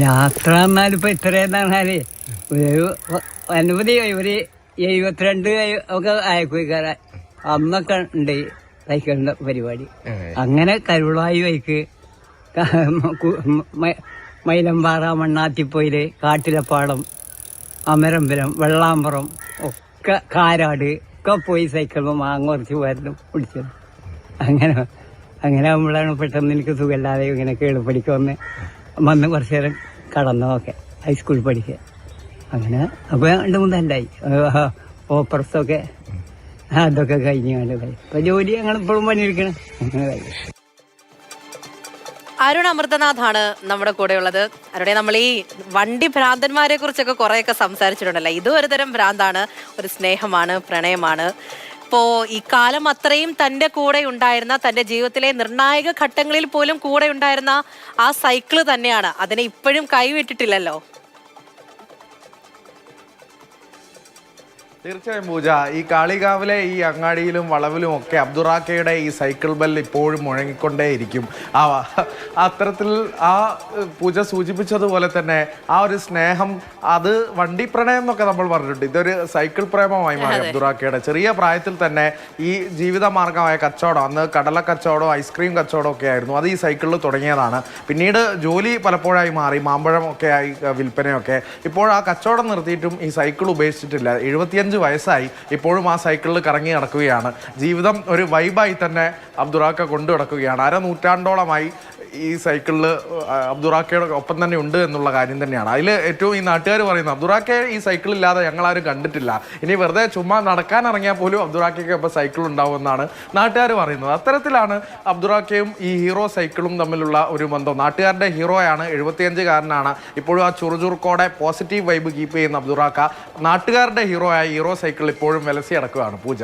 യാത്ര എന്നാൽ ഇപ്പൊ ഇത്രയെന്ന് പറഞ്ഞാൽ ഒരു അനവധി ഒരു എഴുപത്തിരണ്ട് ഒക്കെ അയക്കുകാര അന്നൊക്കെ ഉണ്ട് ഈ സൈക്കിളിന്റെ പരിപാടി അങ്ങനെ കരുളായി വൈക്ക് ക- കു- മ- മൈലമ്പാറ മണ്ണാത്തിപ്പൊയിൽ കാട്ടിലപ്പാടം അമരമ്പലം വെള്ളാമ്പുറം ഒക്കെ കാരാട് ഒക്കെ പോയി സൈക്കിളും മാങ്ങ കുറച്ച് പോയിരുന്നു പിടിച്ചത്. അങ്ങനെ അങ്ങനെ ആകുമ്പോഴാണ് പെട്ടെന്ന് എനിക്ക് സുഖമില്ലാതെ ഇങ്ങനെ വന്ന് വന്ന് കുറച്ച് നേരം കടന്നതൊക്കെ ഹൈസ്കൂളിൽ പഠിക്കുക അങ്ങനെ അപ്പോൾ രണ്ട് മൂന്ന് ഉണ്ടായി ഓപ്പറസൊക്കെ അതൊക്കെ കഴിഞ്ഞ് കണ്ടതായി ഇപ്പൊ ജോലി ഞങ്ങൾ ഇപ്പോഴും പണിയെടുക്കണം. അരുൺ അമൃതനാഥാണ് നമ്മുടെ കൂടെ ഉള്ളത് അരുണെ നമ്മൾ ഈ വണ്ടി ഭ്രാന്തന്മാരെ കുറിച്ചൊക്കെ കുറെയൊക്കെ സംസാരിച്ചിട്ടുണ്ടല്ലോ. ഇതും ഒരു തരം ഭ്രാന്താണ് ഒരു സ്നേഹമാണ് പ്രണയമാണ്. ഇപ്പോ ഇക്കാലം അത്രയും തന്റെ കൂടെ ഉണ്ടായിരുന്ന തന്റെ ജീവിതത്തിലെ നിർണായക ഘട്ടങ്ങളിൽ പോലും കൂടെ ഉണ്ടായിരുന്ന ആ സൈക്കിൾ തന്നെയാണ്. അതിനെ ഇപ്പോഴും കൈവിട്ടിട്ടില്ലല്ലോ. തീർച്ചയായും പൂജ. ഈ കാളികാവിലെ ഈ അങ്ങാടിയിലും വളവിലും ഒക്കെ അബ്ദുറാക്കയുടെ ഈ സൈക്കിൾ ബെൽ ഇപ്പോഴും മുഴങ്ങിക്കൊണ്ടേയിരിക്കും. ആ അത്തരത്തിൽ ആ പൂജ സൂചിപ്പിച്ചതുപോലെ തന്നെ ആ ഒരു സ്നേഹം അത് വണ്ടി പ്രണയം എന്നൊക്കെ നമ്മൾ പറഞ്ഞിട്ടുണ്ട്. ഇതൊരു സൈക്കിൾ പ്രേമമായി മാറി അബ്ദുറാക്കയുടെ ചെറിയ പ്രായത്തിൽ തന്നെ ഈ ജീവിത മാർഗമായ കച്ചവടം അന്ന് കടല കച്ചവടം ഐസ്ക്രീം കച്ചവടം ഒക്കെ ആയിരുന്നു. അത് ഈ സൈക്കിളിൽ തുടങ്ങിയതാണ്. പിന്നീട് ജോലി പലപ്പോഴായി മാറി മാമ്പഴം ഒക്കെ ആയി വിൽപ്പനയൊക്കെ. ഇപ്പോൾ ആ കച്ചവടം നിർത്തിയിട്ടും ഈ സൈക്കിൾ ഉപേക്ഷിച്ചിട്ടില്ല. എഴുപത്തിയഞ്ച് വയസ്സായി. ഇപ്പോഴും ആ സൈക്കിളിൽ കറങ്ങി നടക്കുകയാണ്. ജീവിതം ഒരു വൈബായി തന്നെ അബ്ദുറാക്ക കൊണ്ടു നടക്കുകയാണ്. അര നൂറ്റാണ്ടോളമായി ഈ സൈക്കിളിൽ അബ്ദുറാക്കയുടെ ഒപ്പം തന്നെ ഉണ്ട് എന്നുള്ള കാര്യം തന്നെയാണ്. അതിൽ ഏറ്റവും ഈ നാട്ടുകാർ പറയുന്നത് അബ്ദുറാക്കെ ഈ സൈക്കിൾ ഇല്ലാതെ ഞങ്ങളാരും കണ്ടിട്ടില്ല. ഇനി വെറുതെ ചുമ്മാ നടക്കാൻ ഇറങ്ങിയാൽ പോലും അബ്ദുറാക്കയ്ക്ക് ഒപ്പം സൈക്കിൾ ഉണ്ടാവുമെന്നാണ് നാട്ടുകാർ പറയുന്നത്. അത്തരത്തിലാണ് അബ്ദുറാക്കയും ഈ ഹീറോ സൈക്കിളും തമ്മിലുള്ള ഒരു ബന്ധം. നാട്ടുകാരുടെ ഹീറോയാണ് എഴുപത്തിയഞ്ചുകാരനാണ്. ഇപ്പോഴും ആ ചുറുചുറുക്കോടെ പോസിറ്റീവ് വൈബ് കീപ്പ് ചെയ്യുന്ന അബ്ദുറാക്ക നാട്ടുകാരുടെ ഹീറോ ആയ ഹീറോ സൈക്കിൾ ഇപ്പോഴും വിലസി അടക്കുകയാണ്. പൂജ.